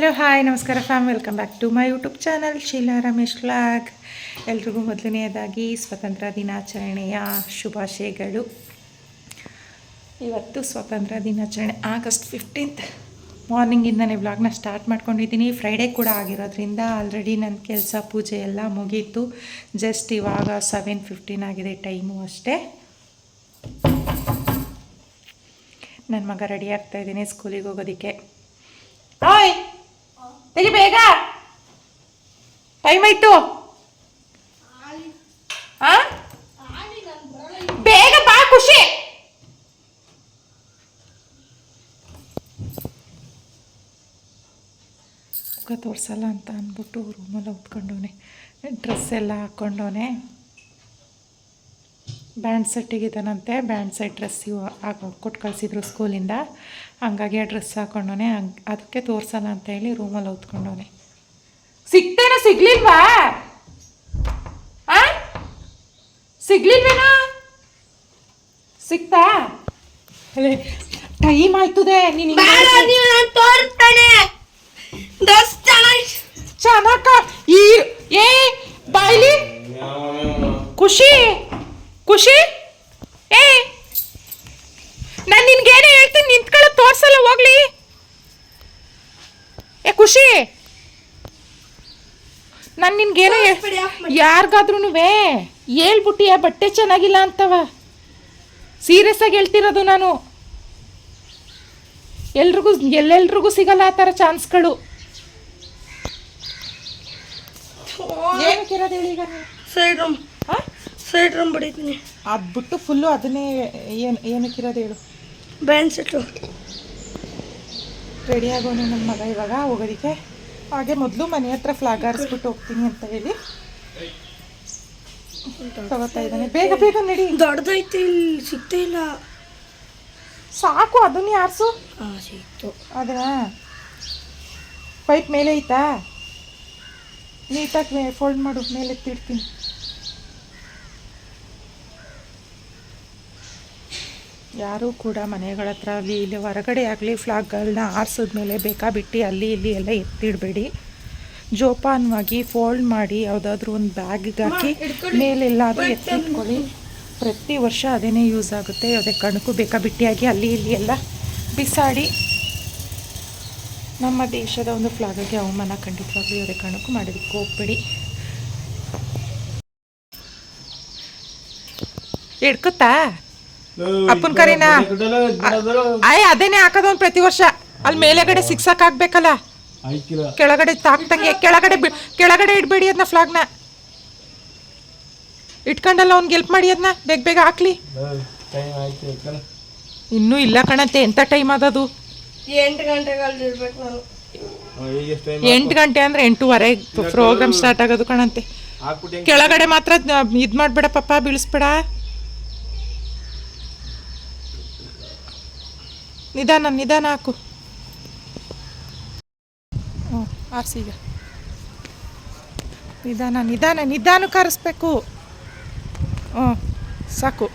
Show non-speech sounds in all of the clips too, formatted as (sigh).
Hello hi ನಮಸ್ಕಾರ fam welcome back to my YouTube channel Sheela Ramesh vlog ಎಲ್ರಿಗೂ ಮೊದಲನೆಯದಾಗಿ ಸ್ವತಂತ್ರ ದಿನಾಚರಣೆಯ ಶುಭಾಶಯಗಳು. ಇವತ್ತು ಸ್ವತಂತ್ರ ದಿನಾಚರಣೆ ಆಗಸ್ಟ್ ಫಿಫ್ಟೀನ್ತ್ ಮಾರ್ನಿಂಗಿಂದನೇ ವ್ಲಾಗ್ನ ಸ್ಟಾರ್ಟ್ ಮಾಡ್ಕೊಂಡಿದ್ದೀನಿ. ಫ್ರೈಡೇ ಕೂಡ ಆಗಿರೋದ್ರಿಂದ ಆಲ್ರೆಡಿ ನನ್ನ ಕೆಲಸ, ಪೂಜೆ ಎಲ್ಲ ಮುಗೀತು. ಜಸ್ಟ್ ಇವಾಗ ಸೆವೆನ್ ಫಿಫ್ಟೀನ್ ಆಗಿದೆ ಟೈಮು ಅಷ್ಟೇ. ನನ್ನ ಮಗ ರೆಡಿ ಆಗ್ತಾ ಇದ್ದೀನಿ ಸ್ಕೂಲಿಗೆ ಹೋಗೋದಕ್ಕೆ. ತೆಗಿ ಬೇಗ. ಟೈಮ್ ಆಯ್ತು. ಆ? ಬೇಗ ಬಾ ಖುಷಿ. ಮುಖ ತೋರಿಸಲ್ಲ ಅಂತ ಅಂದ್ಬಿಟ್ಟು ರೂಮಲ್ಲಿ ಉತ್ಕೊಂಡವನೆ. ಡ್ರೆಸ್ ಎಲ್ಲ ಹಾಕ್ಕೊಂಡವನೆ ಬ್ಯಾಂಡ್ ಸೆಟ್ಟಿಗಿದ್ದಾನಂತೆ ಬ್ಯಾಂಡ್ ಸೆಟ್ ಡ್ರೆಸ್ ಕೊಟ್ಟು ಕಳಿಸಿದ್ರು ಸ್ಕೂಲಿಂದ. ಹಂಗಾಗಿ ಆ ಡ್ರೆಸ್ ಹಾಕೊಂಡವನೆ. ಹಂಗೆ ಅದಕ್ಕೆ ತೋರ್ಸಲ್ಲ ಅಂತ ಹೇಳಿ ರೂಮಲ್ಲಿ ಹೊತ್ಕೊಂಡವನೆ. ಸಿಗ್ತೇನೋ ಸಿಗ್ಲಿಲ್ವಾ? ಸಿಗ್ಲಿಲ್ವೇನೋ? ಸಿಗ್ತಾ? ಟೈಮ್ ಆಯ್ತದೆ ನೀನು ಚೆನ್ನಾಗ ಈ ಏ ಬಾಯ್ಲಿ ಖುಷಿ ಖುಷಿ ಏ ನಾನು ನಿನ್ಗೇನೇ ಹೇಳ್ತೀನಿ ನಿಂತ್ಕೊಳ್ಳೋ ತೋರ್ಸಲ್ಲ ಹೋಗ್ಲಿ ಏ ಖುಷಿ ನಾನು ನಿನ್ಗೇನೋ ಯಾರಿಗಾದ್ರೂ ಹೇಳ್ಬಿಟ್ಟಿಯ ಬಟ್ಟೆ ಚೆನ್ನಾಗಿಲ್ಲ ಅಂತವ. ಸೀರಿಯಸ್ ಆಗಿ ಹೇಳ್ತಿರೋದು ನಾನು. ಎಲ್ರಿಗೂ ಎಲ್ಲೆಲ್ರಿಗೂ ಸಿಗಲ್ಲ ಆ ಥರ ಚಾನ್ಸ್ಗಳು. ಏನಕ್ಕಿರೋದು ಹೇಳಿ ಈಗ ನೀನು ಸೈಡ್ ರೂಮ್. ಹಾಂ ಸೈಡ್ ರೂಮ್ ಬಡಿತೀನಿ. ಅದು ಬಿಟ್ಟು ಫುಲ್ಲು ಅದನ್ನೇ ಏನು ಏನಕ್ಕಿರೋದು ಹೇಳು. Band set. ರೆಡಿ ಆಗೋಣ ನಮ್ಮ ಮಗ ಇವಾಗ ಹೋಗೋದಕ್ಕೆ. ಹಾಗೆ ಮೊದಲು ಮನೆ ಹತ್ರ ಫ್ಲಾಗ್ ಹಾರಿಸ್ಬಿಟ್ಟು ಹೋಗ್ತೀನಿ ಅಂತ ಹೇಳಿ. ತಗೋತಾ ಇದ್ದಾನೆ. ಬೇಗ ಬೇಗ ನಡಿ. ದೊಡ್ಡದೈತೆ ಇಲ್ಲಿ ಸಿಗ್ತಾ ಇಲ್ಲ. ಸಾಕು ಅದನ್ನ ಯಾರ್ಸು? ಹಾಂ ಸಿಕ್ತು. ಅದನ್ನ ಪೈಪ್ ಮೇಲೆ ಐತಾ? ನೀಟಾಗಿ ಫೋಲ್ಡ್ ಮಾಡು ಮೇಲೆ ಎತ್ತಿಡ್ತೀನಿ. ಯಾರೂ ಕೂಡ ಮನೆಗಳ ಹತ್ರ ಆಗಲಿ ಇಲ್ಲಿ ಹೊರಗಡೆ ಆಗಲಿ ಫ್ಲಾಗ್ಗಳನ್ನ ಆರಿಸಿದ್ಮೇಲೆ ಬೇಕಾಬಿಟ್ಟು ಅಲ್ಲಿ ಇಲ್ಲಿ ಎಲ್ಲ ಎತ್ತಿಡಬೇಡಿ. ಜೋಪಾನವಾಗಿ ಫೋಲ್ಡ್ ಮಾಡಿ ಯಾವುದಾದ್ರೂ ಒಂದು ಬ್ಯಾಗಿಗೆ ಹಾಕಿ ಮೇಲೆಲ್ಲಾದರೂ ಎತ್ತಿಟ್ಕೊಳ್ಳಿ. ಪ್ರತಿ ವರ್ಷ ಅದೇನೇ ಯೂಸ್ ಆಗುತ್ತೆ ಯಾವುದೇ ಕಣಕ್ಕೂ ಬೇಕಾ ಬಿಟ್ಟಿಯಾಗಿ ಅಲ್ಲಿ ಇಲ್ಲಿ ಎಲ್ಲ ಬಿಸಾಡಿ. ನಮ್ಮ ದೇಶದ ಒಂದು ಫ್ಲಾಗಗೆ ಅವಮಾನ ಖಂಡಿತವಾಗ್ಲೂ ಯಾವುದೇ ಕಣಕ್ಕೂ ಮಾಡೋದಕ್ಕೆ ಹೋಗ್ಬೇಡಿ. ಹಿಡ್ಕುತ್ತಾ? ಅಪ್ಪನ ಕರಿನಾ? ಅಯ್ಯ ಅದೇನೆ ಹಾಕೋದು ಪ್ರತಿ ವರ್ಷ? ಅಲ್ಲಿ ಮೇಲೆಗಡೆ ಸಿಕ್ಸಕ್ ಆಗ್ಬೇಕಲ್ಲ ಕೆಳಗಡೆ ತಾಕ್ತಂಗೆ ಕೆಳಗಡೆ ಕೆಳಗಡೆ ಇಡ್ಬೇಡಿ ಅದನ್ನ ಫ್ಲಾಗ್ನ ಇಟ್ಕೊಂಡಲ್ಲ ಅವ್ನಿಗೆ ಹೆಲ್ಪ್ ಮಾಡಿ ಅದನ್ನ ಬೇಗ ಬೇಗ ಹಾಕ್ಲಿ. ಇನ್ನೂ ಇಲ್ಲ ಕಣತೆ ಎಂಥ ಟೈಮ್ ಅದದು ಎಂಟು ಎಂಟು ಗಂಟೆ ಅಂದ್ರೆ ಎಂಟೂವರೆ ಪ್ರೋಗ್ರಾಮ್ ಸ್ಟಾರ್ಟ್ ಆಗೋದು ಕಣಂತೆ ಕೆಳಗಡೆ ಮಾತ್ರ ಇದು ಮಾಡಬೇಡ ಪಪ್ಪ ಬೀಳಿಸ್ಬೇಡ. ನಿಧಾನ ನಿಧಾನ ಹಾಕು. ಹ್ಞೂ ಸಿಗೆ ನಿಧಾನ ನಿಧಾನ ನಿಧಾನ ಕರೆಸ್ಬೇಕು. ಹ್ಞೂ, ಸಾಕು.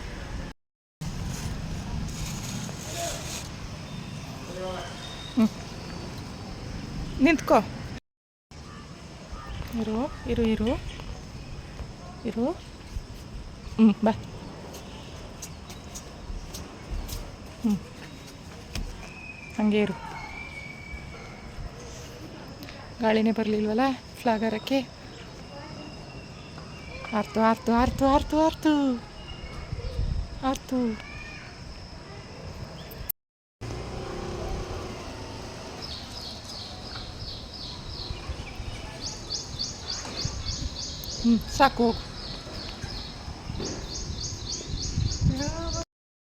ಹ್ಞೂ. ನಿಂತ್ಕೋ. ಇರು ಇರು ಇರು. ಇರು. ಹ್ಞೂ, ಬಾ. ಹ್ಞೂ. ಹಂಗೆ ಇರು. ಗಾಳಿನೇ ಬರಲಿಲ್ವಲ್ಲ? ಫ್ಲಾಗರಕ್ಕೆ ಆರ್ತು ಆರ್ತು ಆರ್ತು ಆರ್ತು ಆರ್ತು. ಆರ್ತು. ಹ್ಞೂ ಸಾಕು ಹೋಗು.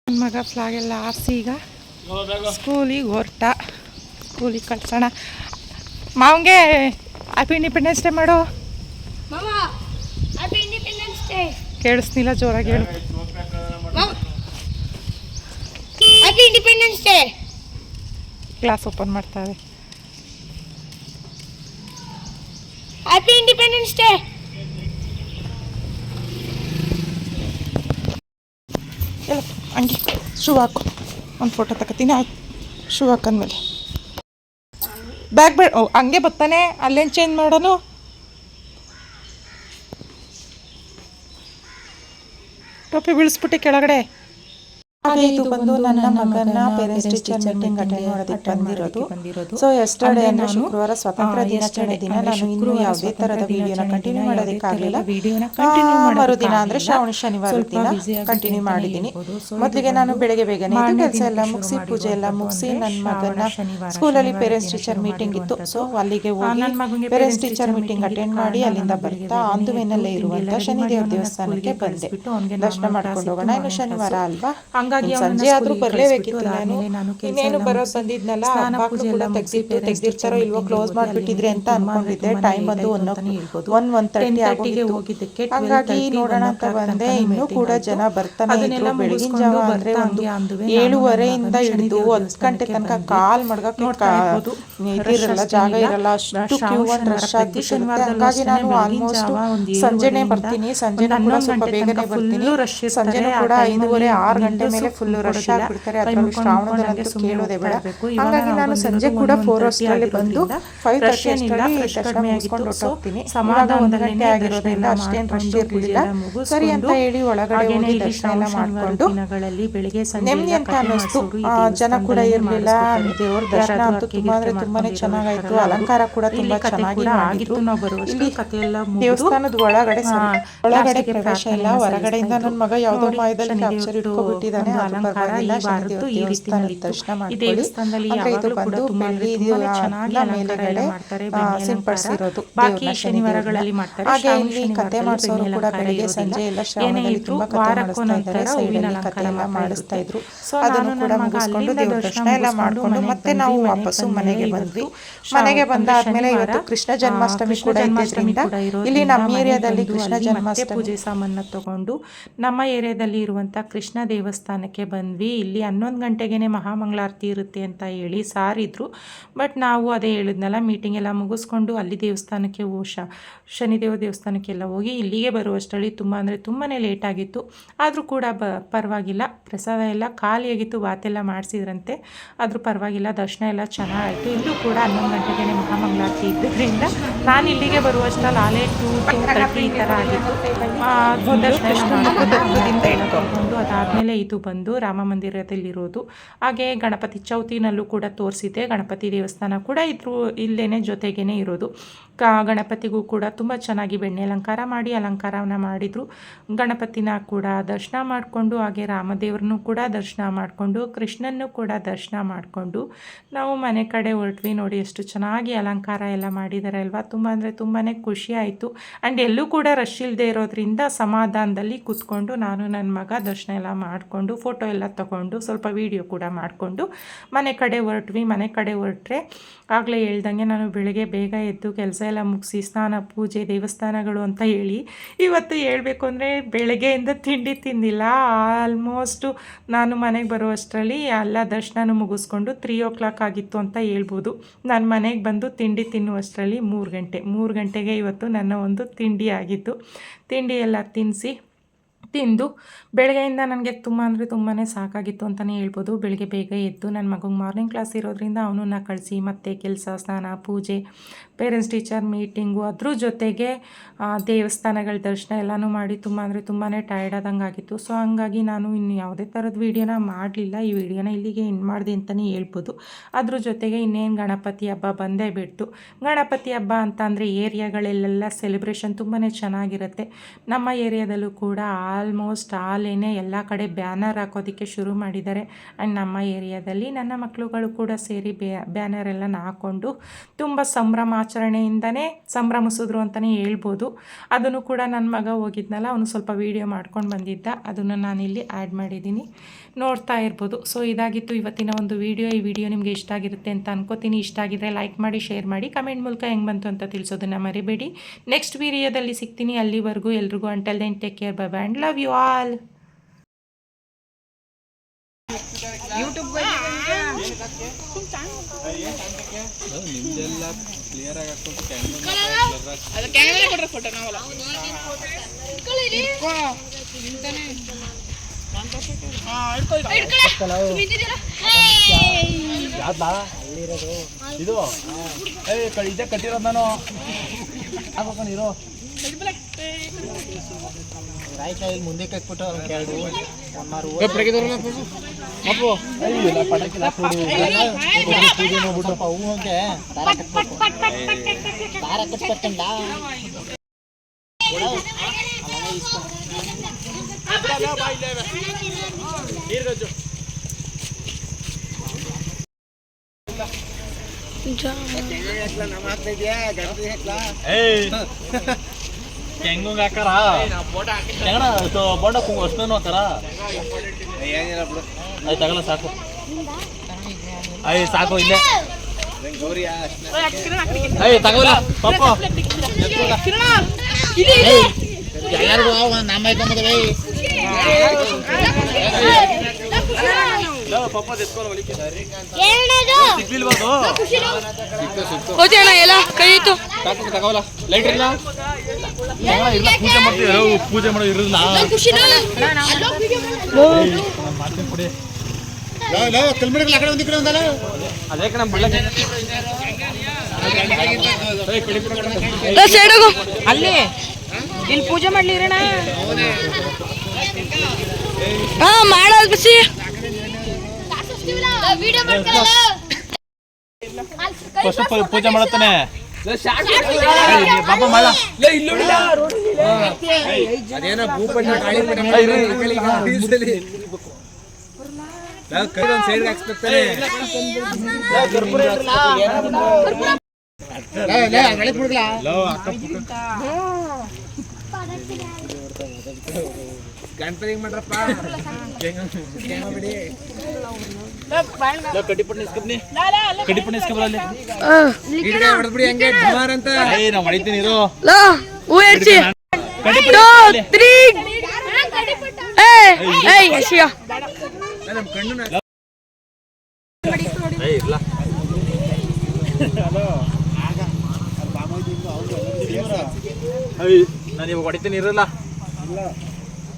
ನನ್ನ ಮಗ ಫ್ಲಾಗ್ ಎಲ್ಲ ಆರಿಸಿ ಈಗ. ಸ್ಕೂಲಿಗೆ ಹೊರಟ. ಸ್ಕೂಲಿಗೆ ಕಳ್ಸೋಣ. ಮಾವಂಗೆ ಹ್ಯಾಪಿ ಇಂಡಿಪೆಂಡೆನ್ಸ್ ಡೇ ಮಾಡು. ಕೇಳಿಸ್ನಿಲ್ಲ ಜೋರಾಗಿ ಹೇಳು. ಇಂಡಿಪೆಂಡೆನ್ಸ್ ಡೇ ಕ್ಲಾಸ್ ಓಪನ್ ಮಾಡ್ತಾರೆ ಹ್ಯಾಪಿ ಇಂಡಿಪೆಂಡೆನ್ಸ್ ಡೇ ಹಂಗೆ ಶೂ ಹಾಕು. ಒಂದು ಫೋಟೋ ತಗೋತೀನಿ ಆಯ್ತು. ಶೂ ಹಾಕಂದ್ಮೇಲೆ. ಬ್ಯಾಗ್ ಬೇಡ ಹಂಗೆ ಬರ್ತಾನೆ ಅಲ್ಲೇನು ಚೇಂಜ್ ಮಾಡೋನು? ಟೊಪ್ಪಿ ಬೀಳಿಸ್ಬಿಟ್ಟು ಕೆಳಗಡೆ. ಹಾಗೆ ಇದು ಬಂದು ನನ್ನ ಮಗನ ಪೇರೆಂಟ್ಸ್ ಟೀಚರ್ ಮೀಟಿಂಗ್ ಅಟೆಂಡ್ ಮಾಡೋದಕ್ಕೆ ಬಂದಿರೋದು. ಸೊ ಎಸ್ಟರ್ಡೇ ಅಂದ್ರೆ ಶುಕ್ರವಾರ ಸ್ವಾತಂತ್ರ್ಯ ದಿನಾಚರಣೆ ದಿನ ನಾನು ಇನ್ನೂ ಯಾವುದೇ ತರದ ವಿಡಿಯೋನ ಕಂಟಿನ್ಯೂ ಮಾಡೋದಕ್ಕಾಗಲಿಲ್ಲ ಮರುದಿನ ಅಂದ್ರೆ ಶ್ರಾವಣ ಶನಿವಾರ ದಿನ ಕಂಟಿನ್ಯೂ ಮಾಡಿದ್ದೀನಿ. ಮೊದಲಿಗೆ ನಾನು ಬೆಳಗ್ಗೆ ಬೇಗನೆ ಕೆಲಸ ಎಲ್ಲ ಮುಗಿಸಿ ಪೂಜೆ ಎಲ್ಲ ಮುಗಿಸಿ ನನ್ನ ಮಗನ ಸ್ಕೂಲಲ್ಲಿ ಪೇರೆಂಟ್ಸ್ ಟೀಚರ್ ಮೀಟಿಂಗ್ ಇತ್ತು ಸೊ ಅಲ್ಲಿಗೆ ಹೋಗಿ ಪೇರೆಂಟ್ಸ್ ಟೀಚರ್ ಮೀಟಿಂಗ್ ಅಟೆಂಡ್ ಮಾಡಿ ಅಲ್ಲಿಂದ ಬರ್ತಾ ಆಂದುವೆನಲ್ಲೇ ಇರುವಂತ ಶನಿದೇವ ದೇವಸ್ಥಾನಕ್ಕೆ ಬಂದೆ ದರ್ಶನ ಮಾಡ್ಕೊಂಡು ಹೋಗೋಣ ಇನ್ನು ಶನಿವಾರ ಅಲ್ವಾ ಹಂಗಾಗಿ ಸಂಜೆ ಆದ್ರೂ ಬರಲೇಬೇಕಿತ್ತು ನಾನು. ಇನ್ನೇನು ಬರೋದು ಬಂದಿದ್ನಲ್ಲ ಬಾಕ್ಲು ಕೂಡ ಮುಗ್ಸಿ ತೆಗ್ದಿರ್ತಾರೋ ಇಲ್ವೋ ಕ್ಲೋಸ್ ಮಾಡ್ಬಿಟ್ಟಿದ್ರೆ ಅಂತ ಅನ್ಕೊಂಡಿದ್ದೆ. ಟೈಮ್ ಬಂದು ಒನ್ ಒನ್ ಒನ್ ತರ್ಟಿ ಗೆ ಹಾಗಾಗಿ ಹೋಗಿದ್ದಕ್ಕೆ ಹಂಗಾಗಿ ನೋಡೋಣ ಅಂತ ಬಂದೆ. ಇನ್ನೂ ಕೂಡ ಜನ ಬರ್ತಾನೆ ಇದ್ರು ಬೆಳಗಿನ ಜಾವ ಅಂದ್ರೆ ಒಂದು ಏಳುವರೆಯಿಂದ ಹಿಡಿದು ಹತ್ತು ಗಂಟೆ ತನಕ ಕಾಲ್ ಮಡ್ಗಕ್ಕೆ ಇದಿರಲ್ಲ ಜಾಗ ಇರಲ್ಲ ಅಷ್ಟು ಕ್ಯೂ ಒಂದು ರಶ್ ಆಗ್ಬಿಟ್ಟಿರುತ್ತೆ. ಹಂಗಾಗಿ ನಾನು ಆಲ್ಮೋಸ್ಟ್ ಸಂಜೆನೆ ಬರ್ತೀನಿ ಸಂಜೆ ಕೂಡ ಸ್ವಲ್ಪ ಬೇಗನೆ ಬರ್ತೀನಿ ಸಂಜೆನೂ ಕೂಡ ಐದೂವರೆ ಆರು ಗಂಟೆ ಮೇಲೆ ಫುಲ್ ರಶ್ ಆಗ್ಬಿಡ್ತಾರೆ. ಅದರಲ್ಲಿ ಶ್ರಾವಣದಲ್ಲಂತೂ ಕೇಳೋದೇ ಬೇಡ. ಹಾಗಾಗಿ ನಾನು ಸಂಜೆ ಕೂಡ ಫೋರ್ ಅವರ್ಸ್ನಲ್ಲಿ ಬಂದು ಫೈವ್ ತರ್ಟಿ ಅಷ್ಟರಲ್ಲಿ ದರ್ಶನ ಮುಗಿಸ್ಕೊಂಡು ಹೊರಟೋಗ್ತೀನಿ. ಇವಾಗ ಒಂದು ಗಂಟೆ ಆಗಿರೋದ್ರಿಂದ ಅಷ್ಟೇನು ರಶ್ ಇರಲಿಲ್ಲ. ಸರಿ ಅಂತ ಹೇಳಿ ಒಳಗಡೆ ಹೋಗಿ ದರ್ಶನ ಎಲ್ಲ ಮಾಡ್ಕೊಂಡು ನೆಮ್ಮದಿ ಅಂತ ಅನ್ನಿಸ್ತು. ಜನ ಕೂಡ ಇರಲಿಲ್ಲ. ದೇವ್ರ ದರ್ಶನ ಅಂತೂ ತುಂಬಾ ಅಂದ್ರೆ ತುಂಬಾನೇ ಚೆನ್ನಾಗಾಯ್ತು. ಅಲಂಕಾರ ಕೂಡ ತುಂಬಾ ಚೆನ್ನಾಗಿ ಆಗಿತ್ತು. ನಾವು ಬರುವಷ್ಟು ಕಥೆ ಎಲ್ಲ ದೇವಸ್ಥಾನದ ಒಳಗಡೆ ಒಳಗಡೆ ಪ್ರವೇಶ ಇಲ್ಲ ಹೊರಗಡೆಯಿಂದ ನನ್ನ ಮಗ ಯಾವ್ದೋ ಮಾಯದಲ್ಲಿ ಕ್ಯಾಪ್ಚರ್ ಇಟ್ಕೊಬಿಟ್ಟಿದ್ದಾನೆ ಒಂದು ಅಲಂಕಾರ ಈ ವಾರದ್ದು ಈ ರೀತಿಯಲ್ಲಿ ಈ ದೇವಸ್ಥಾನದಲ್ಲಿ ಯಾವಾಗಲೂ ಕೂಡ ತುಂಬಾ ತುಂಬಾನೇ ಚೆನ್ನಾಗಿ ಅಲಂಕಾರ ಎಲ್ಲ ಮಾಡ್ತಾರೆ, ಸಿಂಪಡಿಸಿರೋದು ಬಾಕಿ ಶನಿವಾರಗಳಲ್ಲಿ ಮಾಡ್ತಾರೆ, ಹಾಗೆ ಇಲ್ಲಿ ಕತೆ ಮಾಡಿಸೋರು ಕೂಡ ಬೆಳಿಗ್ಗೆ ಸಂಜೆ ಎಲ್ಲ ಶ್ರಾವಣದಲ್ಲಿ ತುಂಬಾ ಕತೆ ವಾರಕ್ಕೂ ಮಾಡಿಸ್ತಾ ಹೂವಿನ ಅಲಂಕಾರ ಮಾಡಿಸ್ತಾ ಇದ್ರು. ಸೊ ಅದನ್ನು ಕೂಡ ಮುಗಿಸ್ಕೊಂಡು ದೇವ್ರ ದರ್ಶನ ಎಲ್ಲ ಮಾಡ್ಕೊಂಡು ಮತ್ತೆ ನಾವು ವಾಪಸ್ಸು ಮನೆಗೆ ಬಂದ್ವಿ. ಮನೆಗೆ ಬಂದಾದ್ಮೇಲೆ ಇವತ್ತು ಕೃಷ್ಣ ಜನ್ಮಾಷ್ಟಮಿ ಕೂಡ ಜನ್ಮಾಷ್ಟಮಿ ಇದ್ದಿದ್ರಿಂದ ಇಲ್ಲಿ ನಮ್ಮ ಏರಿಯಾದಲ್ಲಿ ಕೃಷ್ಣ ಜನ್ಮಾಷ್ಟಮಿ ಪೂಜೆ ಸಾಮಾನ ತಗೊಂಡು ನಮ್ಮ ಏರಿಯಾದಲ್ಲಿ ಇರುವಂತ ಕೃಷ್ಣ ದೇವಸ್ಥಾನಕ್ಕೆ ಬಂದ್ವಿ. ಇಲ್ಲಿ ಹನ್ನೊಂದು ಗಂಟೆಗೇ ಮಹಾಮಂಗಳಾರತಿ ಇರುತ್ತೆ ಅಂತ ಹೇಳಿ ಸಾರಿದ್ರು ಬಟ್ ನಾವು ಅದೇ ಹೇಳಿದ್ನಲ್ಲ ಮೀಟಿಂಗ್ ಎಲ್ಲ ಮುಗಿಸ್ಕೊಂಡು ಅಲ್ಲಿ ದೇವಸ್ಥಾನಕ್ಕೆ ಓ ಶನಿದೇವ ದೇವಸ್ಥಾನಕ್ಕೆಲ್ಲ ಹೋಗಿ ಇಲ್ಲಿಗೆ ಬರುವಷ್ಟರಲ್ಲಿ ತುಂಬ ಅಂದರೆ ತುಂಬಾ ಲೇಟ್ ಆಗಿತ್ತು. ಆದರೂ ಕೂಡ ಬ, ಪರವಾಗಿಲ್ಲ. ಪ್ರಸಾದ ಎಲ್ಲ ಖಾಲಿಯಾಗಿತ್ತು, ವಾತೆಲ್ಲ ಮಾಡಿಸಿದ್ರಂತೆ. ಆದರೂ ಪರವಾಗಿಲ್ಲ, ದರ್ಶನ ಎಲ್ಲ ಚೆನ್ನಾಗಾಯಿತು. ಇಲ್ಲೂ ಕೂಡ ಹನ್ನೊಂದು ಗಂಟೆಗೆ ಮಹಾಮಂಗಳಾರತಿ ಇದ್ದರಿಂದ ನಾನು ಇಲ್ಲಿಗೆ ಬರುವಷ್ಟರಲ್ಲಿ ಆಲೇ ಟೂ ಟೂ ತರ್ಟಿ ಈ ಥರ ಆಗಿತ್ತು. ದರ್ಶನ ಎಲ್ಲ ಬಂದು ಅದಾದಮೇಲೆ ಇದು ಬಂದು ರಾಮ ಮಂದಿರದಲ್ಲಿರೋದು ಹಾಗೆ ಗಣಪತಿ ಚೌತಿನಲ್ಲೂ ಕೂಡ ತೋರಿಸಿದೆ. ಗಣಪತಿ ದೇವಸ್ಥಾನ ಕೂಡ ಇದ್ರು ಇಲ್ಲೇನೆ ಜೊತೆಗೇನೆ ಇರೋದು. ಕ ಗಣಪತಿಗೂ ಕೂಡ ತುಂಬ ಚೆನ್ನಾಗಿ ಬೆಣ್ಣೆ ಅಲಂಕಾರ ಮಾಡಿ ಅಲಂಕಾರವನ್ನ ಮಾಡಿದರು. ಗಣಪತಿನ ಕೂಡ ದರ್ಶನ ಮಾಡಿಕೊಂಡು ಹಾಗೆ ರಾಮದೇವ್ರನ್ನೂ ಕೂಡ ದರ್ಶನ ಮಾಡಿಕೊಂಡು ಕೃಷ್ಣನ್ನು ಕೂಡ ದರ್ಶನ ಮಾಡಿಕೊಂಡು ನಾವು ಮನೆ ಕಡೆ ಹೊರಟ್ವಿ ನೋಡಿ ಎಷ್ಟು ಚೆನ್ನಾಗಿ ಅಲಂಕಾರ ಎಲ್ಲ ಮಾಡಿದ್ದಾರೆ ಅಲ್ವಾ. ತುಂಬ ಅಂದರೆ ತುಂಬಾ ಖುಷಿ ಆಯಿತು. ಆ್ಯಂಡ್ ಎಲ್ಲೂ ಕೂಡ ರಶ್ ಇಲ್ಲದೆ ಇರೋದ್ರಿಂದ ಸಮಾಧಾನದಲ್ಲಿ ಕೂತ್ಕೊಂಡು ನಾನು ನನ್ನ ಮಗ ದರ್ಶನ ಎಲ್ಲ ಮಾಡಿಕೊಂಡು ಫೋಟೋ ಎಲ್ಲ ತಗೊಂಡು ಸ್ವಲ್ಪ ವೀಡಿಯೋ ಕೂಡ ಮಾಡಿಕೊಂಡು ಮನೆ ಕಡೆ ಹೊರಟ್ವಿ. ಮನೆ ಕಡೆ ಹೊರಟ್ರೆ ಆಗಲೇ ಹೇಳ್ದಂಗೆ ನಾನು ಬೆಳಗ್ಗೆ ಬೇಗ ಎದ್ದು ಕೆಲಸ ಎಲ್ಲ ಮುಗಿಸಿ ಸ್ನಾನ, ಪೂಜೆ, ದೇವಸ್ಥಾನಗಳು ಅಂತ ಹೇಳಿ ಇವತ್ತು ಹೇಳಬೇಕು ಅಂದರೆ ಬೆಳಗ್ಗೆಯಿಂದ ತಿಂಡಿ ತಿಂದಿಲ್ಲ. ಆಲ್ಮೋಸ್ಟು ನಾನು ಮನೆಗೆ ಬರುವಷ್ಟರಲ್ಲಿ ಎಲ್ಲ ದರ್ಶನ ಮುಗಿಸ್ಕೊಂಡು ತ್ರೀ ಓ ಕ್ಲಾಕ್ ಆಗಿತ್ತು ಅಂತ ಹೇಳ್ಬೋದು. ನಾನು ಮನೆಗೆ ಬಂದು ತಿಂಡಿ ತಿನ್ನುವಷ್ಟರಲ್ಲಿ ಮೂರು ಗಂಟೆ. ಮೂರು ಗಂಟೆಗೆ ಇವತ್ತು ನನ್ನ ಒಂದು ತಿಂಡಿ ಆಗಿತ್ತು. ತಿಂಡಿ ಎಲ್ಲ ತಿನ್ನಿಸಿ ತಿಂದು ಬೆಳಗ್ಗೆಯಿಂದ ನನಗೆ ತುಂಬ ಅಂದರೆ ತುಂಬಾ ಸಾಕಾಗಿತ್ತು ಅಂತಲೇ ಹೇಳ್ಬೋದು. ಬೆಳಗ್ಗೆ ಬೇಗ ಎದ್ದು ನನ್ನ ಮಗಂಗೆ ಮಾರ್ನಿಂಗ್ ಕ್ಲಾಸ್ ಇರೋದ್ರಿಂದ ಅವನನ್ನ ಕಳಿಸಿ, ಮತ್ತೆ ಕೆಲಸ, ಸ್ನಾನ, ಪೂಜೆ ಪೇರೆಂಟ್ಸ್ ಟೀಚರ್ ಮೀಟಿಂಗು ಅದ್ರ ಜೊತೆಗೆ ದೇವಸ್ಥಾನಗಳ ದರ್ಶನ ಎಲ್ಲನೂ ಮಾಡಿ ತುಂಬ ಅಂದರೆ ತುಂಬಾ ಟಯರ್ಡ್ ಆದಂಗೆ ಆಗಿತ್ತು. ಸೊ ಹಂಗಾಗಿ ನಾನು ಇನ್ನು ಯಾವುದೇ ಥರದ ವೀಡಿಯೋನ ಮಾಡಲಿಲ್ಲ. ಈ ವಿಡಿಯೋನ ಇಲ್ಲಿಗೆ ಇನ್ ಮಾಡಿದೆ ಅಂತಲೇ ಹೇಳ್ಬೋದು. ಅದ್ರ ಜೊತೆಗೆ ಇನ್ನೇನು ಗಣಪತಿ ಹಬ್ಬ ಬಂದೇ ಬಿಡ್ತು. ಗಣಪತಿ ಹಬ್ಬ ಅಂತ ಅಂದರೆ ಏರಿಯಾಗಳಲ್ಲೆಲ್ಲ ಸೆಲೆಬ್ರೇಷನ್ ತುಂಬಾ ಚೆನ್ನಾಗಿರುತ್ತೆ. ನಮ್ಮ ಏರಿಯಾದಲ್ಲೂ ಕೂಡ ಆಲ್ಮೋಸ್ಟ್ ಆಲೇನೆ ಎಲ್ಲ ಕಡೆ ಬ್ಯಾನರ್ ಹಾಕೋದಕ್ಕೆ ಶುರು ಮಾಡಿದ್ದಾರೆ. ಆ್ಯಂಡ್ ನಮ್ಮ ಏರಿಯಾದಲ್ಲಿ ನನ್ನ ಮಕ್ಕಳುಗಳು ಕೂಡ ಸೇರಿ ಬ್ಯಾನರ್ ಎಲ್ಲ ಹಾಕ್ಕೊಂಡು ತುಂಬ ಸಂಭ್ರಮಾಚರಣೆಯಿಂದನೇ ಸಂಭ್ರಮಿಸಿದ್ರು ಅಂತಲೇ ಹೇಳ್ಬೋದು. ಅದನ್ನು ಕೂಡ ನನ್ನ ಮಗ ಹೋಗಿದ್ನಲ್ಲ, ಅವನು ಸ್ವಲ್ಪ ವೀಡಿಯೋ ಮಾಡ್ಕೊಂಡು ಬಂದಿದ್ದ. ಅದನ್ನು ನಾನಿಲ್ಲಿ ಆ್ಯಡ್ ಮಾಡಿದ್ದೀನಿ. ನೋಡ್ತಾ ಇರ್ಬೋದು. ಸೊ ಇದಾಗಿತ್ತು ಇವತ್ತಿನ ಒಂದು ವಿಡಿಯೋ ಈ ವಿಡಿಯೋ ನಿಮಗೆ ಇಷ್ಟ ಆಗಿರುತ್ತೆ ಅಂತ ಅನ್ಕೋತೀನಿ. ಇಷ್ಟ ಆಗಿದ್ರೆ ಲೈಕ್ ಮಾಡಿ ಶೇರ್ ಮಾಡಿ ಕಮೆಂಟ್ ಮೂಲಕ ಹೆಂಗೆ ಬಂತು ಅಂತ ತಿಳಿಸೋದನ್ನ ಮರಿಬೇಡಿ. ನೆಕ್ಸ್ಟ್ ವಿಡಿಯೋದಲ್ಲಿ ಸಿಗ್ತೀನಿ. ಅಲ್ಲಿವರೆಗೂ ಎಲ್ರಿಗೂ until then take care bye and love you all ಇದು ಏ ಇದೇ ಕಟ್ಟಿರೋದು ನಾನು ಹಾಕೋಕ ನೀರು ರಾಯಕಾಯಿ ಮುಂದೆ ಕಟ್ಬಿಟ್ಟು ಎರಡು ಒನ್ನಾರು ಸ್ವಲ್ಪ ಹೂವಿಗೆ ದಾರ ಕಟ್ಬೇಕು ದಾರ ಕಟ್ಬೇಕಂಡ ಏಯ್. (laughs) ಕೆಂಗಂಗ್ ಹಾಕಾರ ಕೆಂಗಣ ಬೋಂಡ ಕುಂಗ್ ಅಷ್ಟೇನು ಹಾಕಾರ ಅದು ತಗಲ ಸಾಕು. ಅಯ್ಯ ಸಾಕು ಇಲ್ಲೇ. ಅಯ್ಯ ತಗೋಲ್ಲ ಪಾಪ. ಯಾರಿಗೂ ನಮ್ಮ ಸಿಗ್ಲಿಲ್ವಾ ಎಲ್ಲ ಕೈ ಇತ್ತು ತಗೋಲ್ಲ ಲೈಟ್ ಇಲ್ಲ? ಪೂಜೆ ಮಾಡ್ತೀವಿ. ಪೂಜೆ ಮಾಡೋ ಇರಲಿಲ್ಲ ಮಾಡ್ತೀನಿ ಕೊಡಿ. ಅದೇ ಕಣ ಬಳ್ಳ ಅಲ್ಲಿ. ಇಲ್ಲಿ ಪೂಜೆ ಮಾಡ್ಲಿರಣ ಹಾ ಮಾಡೋದು ಬಿಸಿ ಫಸ್ಟ್ ಪೂಜೆ ಮಾಡತ್ತಾನೆ. ಅದೇನೋ ಭೂಪಟ್ಟ ಕಾಳಿಪಟ್ಟ ಕೈ ಸೈಡ್ ಹಾಕ್ಸ್ಬೇಕಾರೆ ಅಕ್ಕ ಪಾಪ ಮಾಡ ಕಡ್ಡಿಪಟ್ಟಣ ಇಸ್ಕಬ್ನಿ ಕಡ್ಡಿಪಟ್ಟಣ ಇಸ್ಕಬರಲ್ಲಿ ಏ ನಾವು ಹೊಡಿತೀನಿ ಇರು ಹೂ ಹೆಚ್ಚಿ ಕಡ್ಡಿಪಟ್ಟ ತ್ರೀ ಏಯ್ ಏಯ್ ಯಶಿಯ ಏ ಏಯ್ ನಾನು ಇವಾಗ ಹೊಡಿತೀನಿ ಇರಲ್ಲ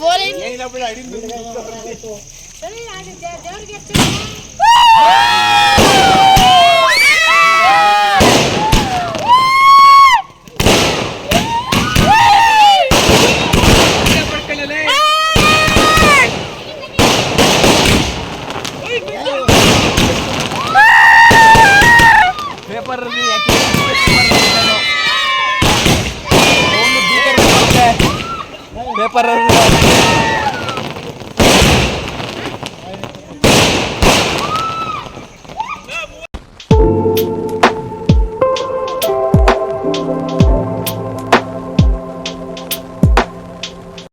போறேன்